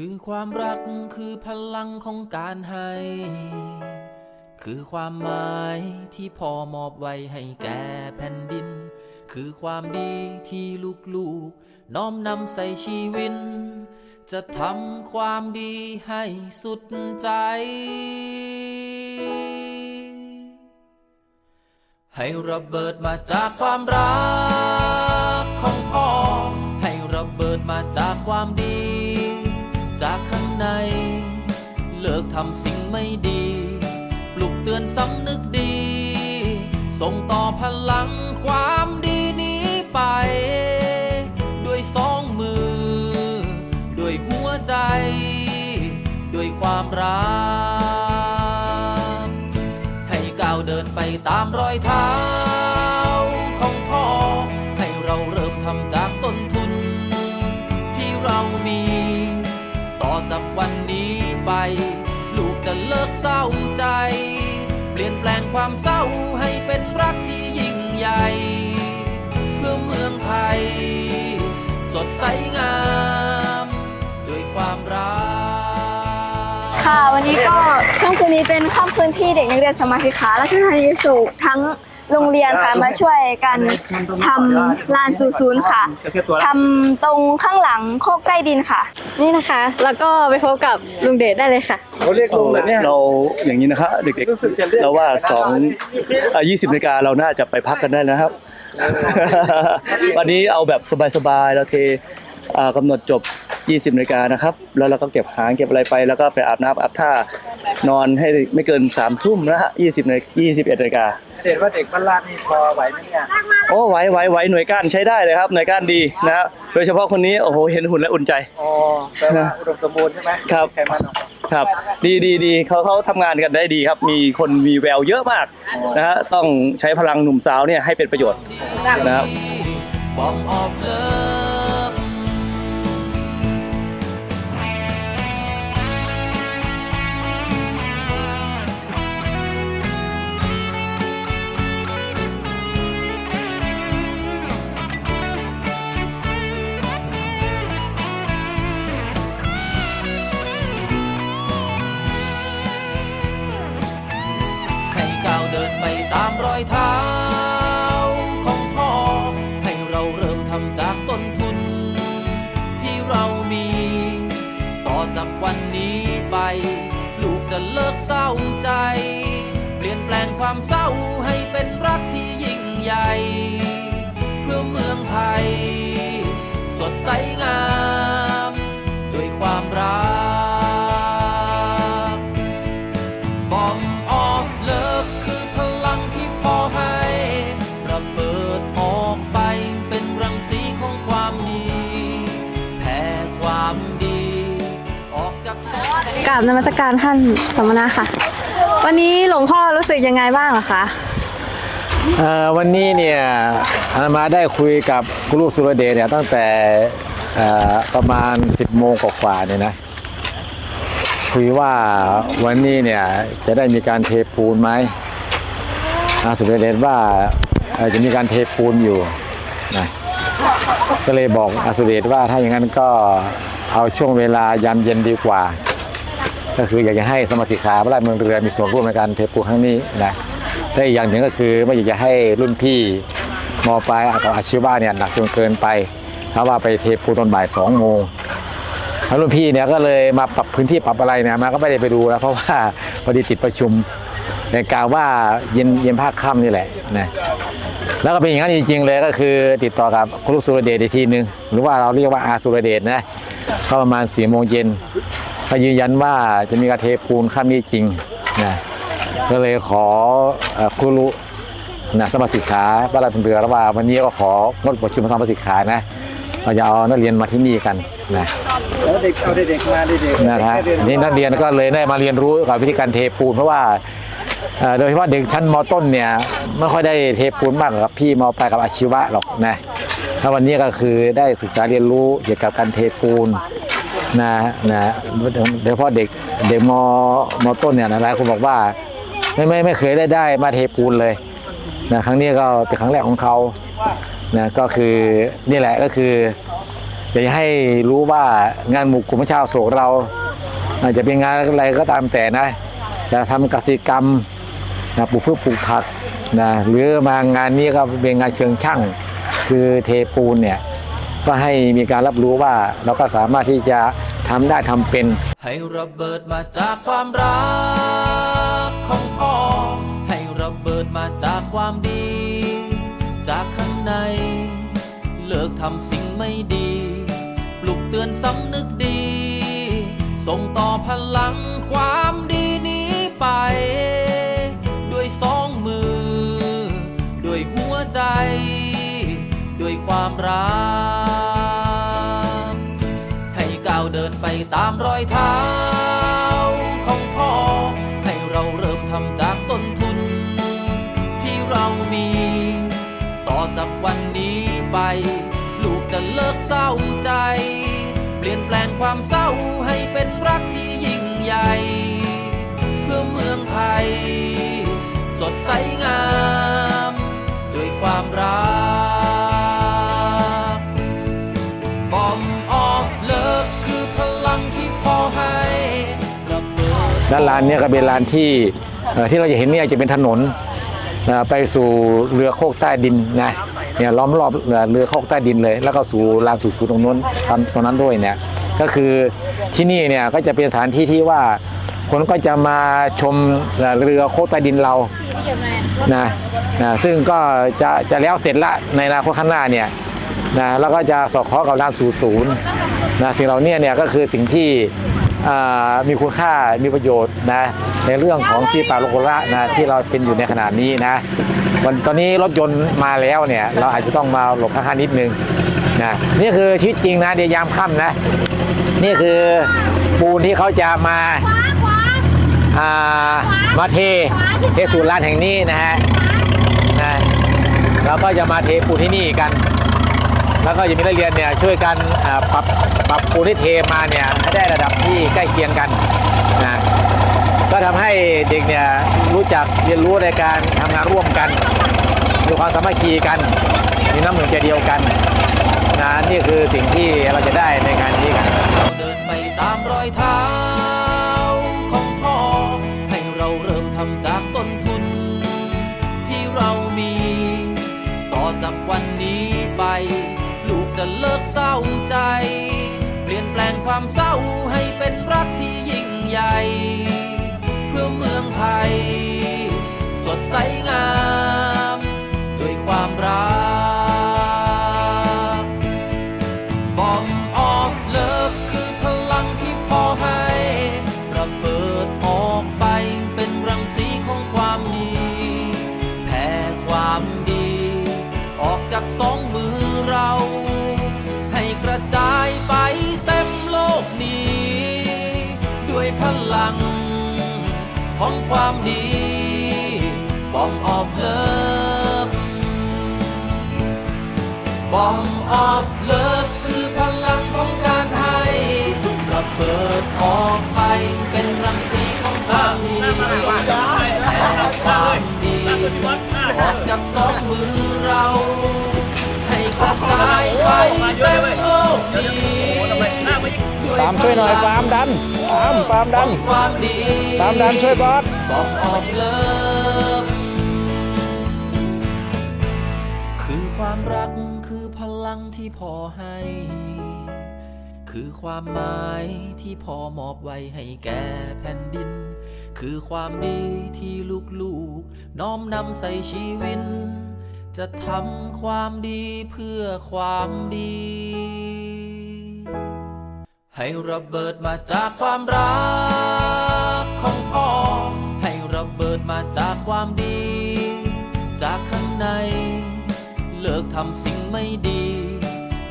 คือความรักคือพลังของการให้ คือความหมายที่พ่อมอบไว้ให้แก่แผ่นดิน คือความดีที่ลูกๆ น้อมนำใส่ชีวิต จะทำความดีให้สุดใจ ให้ระเบิดมาจากความรักของพ่อ ให้ระเบิดมาจากความดีำสิ่งไม่ดี ปลุกเตือนสำนึกดี ส่งต่อพลังความดีนี้ไป ด้วยสองมือ ด้วยหัวใจ ด้วยความรัก ให้ก้าวเดินไปตามรอยเท้า เศร้าใจ เปลี่ยนแปลงความเศร้าให้เป็นรักที่ยิ่งใหญ่ เพื่อเมืองไทย สดใสงาม ด้วยความรัก ค่ะ วันนี้ก็ค่ำคืนนี้เป็นค่ำคืนที่เด็กนักเรียนสมาธิขาและชนนีสุขทั้ง โรงเรียนค่ะมาช่วยกันทำลานสู่ศูนย์ค่ะทำตรงข้างหลังโคกใต้ดินค่ะ นี่นะคะ แล้วก็ไปพบกับลุงเดชได้เลยค่ะ เขาเรียกลุงเหรอเนี่ยเราอย่างนี้นะครับเด็กรู้สึกจะเรียกๆ เราว่าสองยี่สิบนาฬิกาเราน่าจะไปพักกันได้นะครับ วันนี้เอาแบบสบายๆเราเทอ่ากำหนดจบ 20นาฬิกานะครับ แล้วเราก็เก็บหางเก็บอะไรไป แล้วก็ไปอาบน้ำอาบท่านอนให้ไม่เกิน3ามทุ่มนะฮะ20นาฬิกา21นาฬิกา เห็นว่าเด็กบ้านลาดนี่พอไหวไหมเนี่ยโอ้ไหวไหวไหวหน่วยก้านใช้ได้เลยครับ หน่วยก้านดีนะครับโดยเฉพาะคนนี้โอ้โหเห็นหุ่นและอุ่นใจ อ๋อแปลว่าอุดมสมบูรณ์ใช่ไหมครับ ไขมันออกครับดีดีดีเขาเขาทำงานกันได้ดีครับ มีคนมีแววเยอะมากนะฮะต้องใช้พลังหนุ่มสาวเนี่ยให้เป็นประโยชน์นะครับบอม เดินไปตามรอยเท้าของพ่อ ให้เราเริ่มทำจากต้นทุน ที่เรามี ต่อจากวันนี้ไป ลูกจะเลิกเศร้าใจ เปลี่ยนแปลงความเศร้าให้เป็นรักที่ยิ่งใหญ่ เพื่อเมืองไทย สดใสงาม กราบนมัสการท่านสมณะค่ะ วันนี้หลวงพ่อรู้สึกยังไงบ้างอคะเอ่อวันนี้เนี่ยอาตมาได้คุยกับครูสุรเดชเนี่ยตั้งแต่ประมาณ 10โมงกว่าเนี่ยนะคุยว่าวันนี้เนี่ยจะได้มีการเทปูนไหมอาสุรเดชว่าจะมีการเทปูนอยู่นะก็เลยบอกอาสุรเดชว่าถ้าอย่างนั้นก็เอาช่วงเวลายามเย็นดีกว่า ก็คืออยากจะให้สมาชิกขาพระราชเมืองเรือมีส่วนร่วมในการเทปูครั้งนี้นะและอีกอย่างหนึ่งก็คือไม่อยากจะให้รุ่นพี่มปลายกับอาชีวะเนี่ยหนักจนเกินไปเพราะว่าไปเทปูตอนบ่ายสองโมงแล้วรุ่นพี่เนี่ยก็เลยมาปรับพื้นที่ปรับอะไรเนี่ยมาก็ไม่ได้ไปดูแล้วเพราะว่าพอดีติดประชุมแต่กล่าวว่าเย็นเย็นภาคค่ำนี่แหละนะแล้วก็เป็นอย่างนั้นจริงๆเลยก็คือติดต่อกับครูสุรเดชอีกทีหนึ่งหรือว่าเราเรียกว่าอาสุรเดชนะก็ประมาณสี่โมงเย็น ก็ยืนยันว่าจะมีการเทปูนข้ามนี้จริงนะก็เลยขอเอ่อครูรุนะสมาชิกขาบ้านราชเรือแล้วว่าวันนี้ก็ของดประชุมสมาชิกขานะเราจะเอานักเรียนมาที่นี่กันนะแล้วเด็กเอาเด็กๆมาเด็กๆนะฮะให้เรียนี่นักเรียนก็เลยได้มาเรียนรู้กับวิธีการเทปูนเพราะว่าเอ่อโดยเฉพาะเด็กชั้นมต้นเนี่ยไม่ค่อยได้เทปูนมากกับพี่มปลายกับอาชีวะหรอกนะถ้าวันนี้ก็คือได้ศึกษาเรียนรู้เกี่ยวกับการเทปูน นะนะโดยเฉพาะเด็กเด็กมมต้นเนี่ยนะหลายคนบอกว่าไม่ไม่ไม่เคยได้ได้มาเทปูนเลยนะครั้งนี้ก็เป็นครั้งแรกของเขานะก็คือนี่แหละก็คืออยากจะให้รู้ว่างานหมู่กลุ่มชาวโศกเราอาจจะเป็นงานอะไรก็ตามแต่นะจะทำกสิกรรมนะปลูกพืชปลูกผักนะหรือมางานนี้ก็เป็นงานเชิงช่างคือเทปูนเนี่ย ก็ให้มีการรับรู้ว่าเราก็สามารถที่จะทำได้ทำเป็น ให้ระเบิดมาจากความรักของพ่อ ให้ระเบิดมาจากความดี จากข้างใน เลิกทำสิ่งไม่ดี ปลุกเตือนสำนึกดี ส่งต่อพลังความดีนี้ไป ด้วยสองมือ ด้วยหัวใจ ด้วยความรักามรอยเท้าของพ่อ ให้เราเริ่มทำจากต้นทุน ที่เรามี ต่อจากวันนี้ไป ลูกจะเลิกเศร้าใจ เปลี่ยนแปลงความเศร้าให้เป็นรักที่ยิ่งใหญ่ ด้านลานเนี้ก็เป็นลานที่ที่เราจะเห็นเนี่ยจะเป็นถนนไปสู่เรือโคกใต้ดินนะเนี่ยล้อมรอบเรือโคกใต้ดินเลย แล้วก็สู่ลานสู่สูตรงนู้นทำตรงนั้นด้วยเนี่ยก็คือที่นี่เนี่ยก็จะเป็นสถานที่ที่ว่าคนก็จะมาชมเรือโคกใต้ดินเรานะนะซึ่งก็จะจะแล้วเสร็จละในอนาคตข้างหน้าเนี่ยนะแล้วก็จะสอดคล้องกับลานสู่ศูนย์นะสิ่งเหล่านี้เนี่ยก็คือสิ่งที่ มีคุณค่ามีประโยชน์นะในเรื่องของที่ป่าโลกระนะที่เราเป็นอยู่ในขนาดนี้นะวันตอนนี้รถยนต์มาแล้วเนี่ยเราอาจจะต้องมาหลบข้างๆนิดนึงนะนี่คือชีวิตจริงนะเดี๋ยวยามค่ำนะ นี่คือปูนที่เขาจะมาอ่ามาเทเทสูตรร้านแห่งนี้นะฮะนะเราก็จะมาเทปูนที่นี่กัน แล้วก็จะมีนักเรียนเนี่ยช่วยกันอ่าปรับ ปรับปูนที่เทมาเนี่ยให้ได้ระดับที่ใกล้เคียงกันนะก็ทำให้เด็กเนี่ยรู้จักเรียนรู้ในการทำงานร่วมกันมีความสามัคคีกันมีน้ำหนึ่งใจเดียวกันนะนี่คือสิ่งที่เราจะได้ในงานนี้กันเราเดินไปตามรอยเท้าของพ่อให้เราเริ่มทำจากต้นทุน ที่เรามี ต่อจากวันนี้ไป ลูกจะเลิกเศร้าใจ ลี่ยนแปลงความเศร้าให้เป็นรักที่ยิ่งใหญ่ เพื่อเมืองไทย สดใส ของความดีบอมออฟเลิฟบอมออฟเลิฟคือพลังของการให้ระเบิดออกไปเป็นรังสีของความดีแผ่ความดีออกจากสองมือเรา ให้กระจายไปเต็มโลกนี้ ฟาร์มช่วยหน่อยฟาร์มดันฟาร์มฟาร์มดันความดีฟาร์มดันช่วยบอสบอมออฟเลิฟคือความรักคือพลังที่พ่อให้ คือความหมายที่พ่อมอบไว้ให้แก่แผ่นดิน คือความดีที่ลูกๆ น้อมนำใส่ชีวิตจะทำความดีเพื่อความดี ให้ระเบิดมาจากความรักของพ่อ ให้ระเบิดมาจากความดี จากข้างใน เลิกทำสิ่งไม่ดี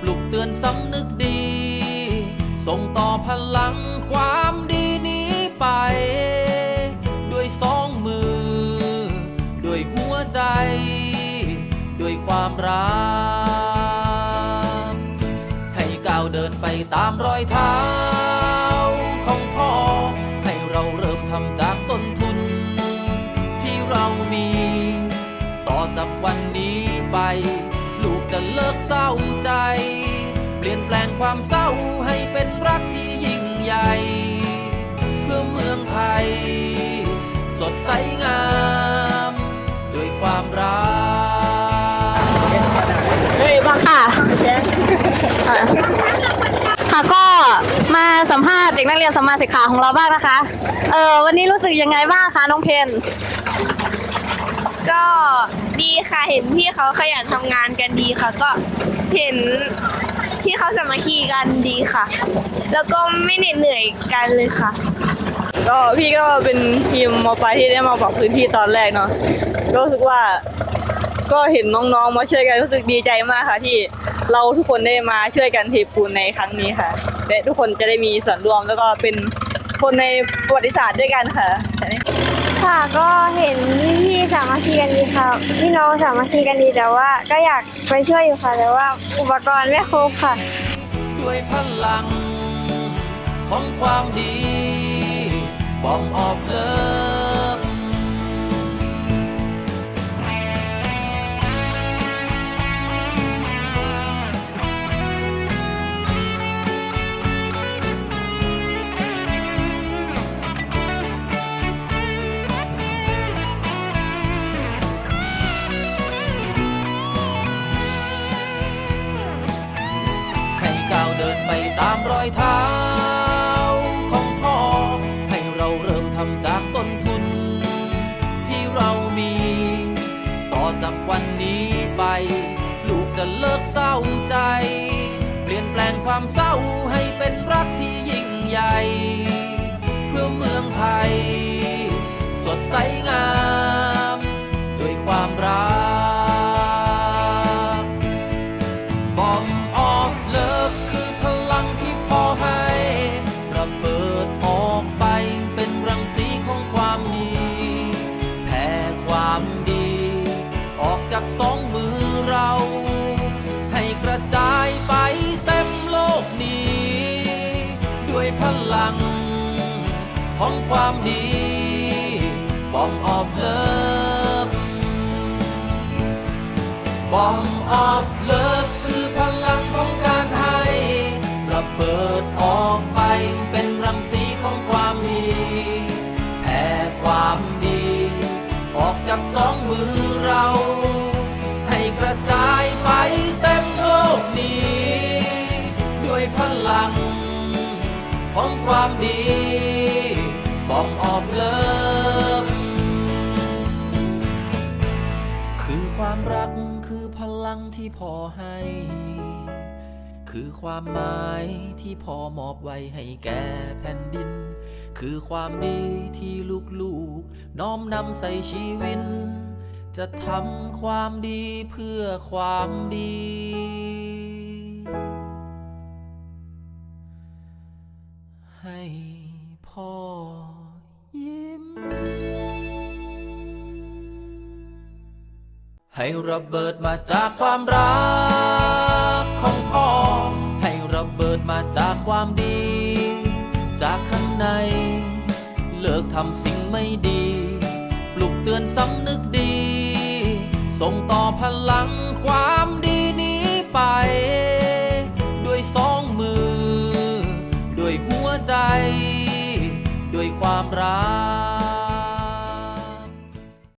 ปลุกเตือนสำนึกดี ส่งต่อพลังความดีนี้ไป ด้วยสองมือ ด้วยหัวใจ ด้วยความรัก อยเท้าของพ่อ ให้เราเริ่มทำจากต้นทุน ที่เรามี ต่อจากวันนี้ไป ลูกจะเลิกเศร้าใจ เปปลี่ยนแปลงความเศร้าให้เป็นรักที่ยิ่งใหญ่ เพื่อเมืองไทย สดใสงาม ด้วยความรัก ค่ะ ค่ะก็มาสัมภาษณ์เด็กนักเรียนสมมาสิกขาของเราบ้างนะคะ เออวันนี้รู้สึกยังไงบ้างคะน้องเพนก็ดีค่ะเห็นพี่เขาขยันทำงานกันดีค่ะ ก็เห็นพี่เขาสามัคคีกันดีค่ะ แล้วก็ไม่เหน็ดเหนื่อยกันเลยค่ะ ก็พี่ก็เป็นทีมมปลายที่ได้มาปรับพื้นที่ตอนแรกเนาะก็รู้สึกว่า ก็เห็นน้องๆมาช่วยกันรู้สึกดีใจมากค่ะที่ เราทุกคนได้มาช่วยกันเทปูนในครั้งนี้ค่ะและทุกคนจะได้มีส่วนร่วมแล้วก็เป็นคนในประวัติศาสตร์ด้วยกันค่ะ ค่ะก็เห็นพี่ๆสามัคคีกันดีค่ะพี่น้องสามัคคีกันดีแต่ว่า ก็อยากไปช่วยอยู่ค่ะ แต่ว่าอุปกรณ์ไม่ครบค่ะ ด้วยพลังของความดี บอมออกเลิฟ ความเศร้าให้เป็นรักที่ยิ่งใหญ่ เพื่อเมืองไทย สดใสงาม ด้วยความรักบอมออกเลิฟคือพลังที่พอให้ระเบิดออกไปเป็นรังสีของความดีแผ่ความดี ออกจากสอง ของความดีบอมออกเลิฟบอมออฟเลิฟคือพลังของการให้ระเบิดออกไปเป็นรังสีของความดีแผ่ความดี ออกจากสองมือเรา ให้กระจายไปเต็มโลกนี้ ด้วยพลังของความดี พอให้ คือความหมายที่พอมอบไว้ให้แก่แผ่นดิน คือความดีที่ลูกๆ น้อมนำใส่ชีวิต จะทำความดีเพื่อความดี ให้ระเบิดมาจากความรักของพ่อ ให้ระเบิดมาจากความดี จากข้างใน เลิกทำสิ่งไม่ดี ปลุกเตือนสำนึกดี ส่งต่อพลังความดีนี้ไป ด้วยสองมือ ด้วยหัวใจ ด้วยความรัก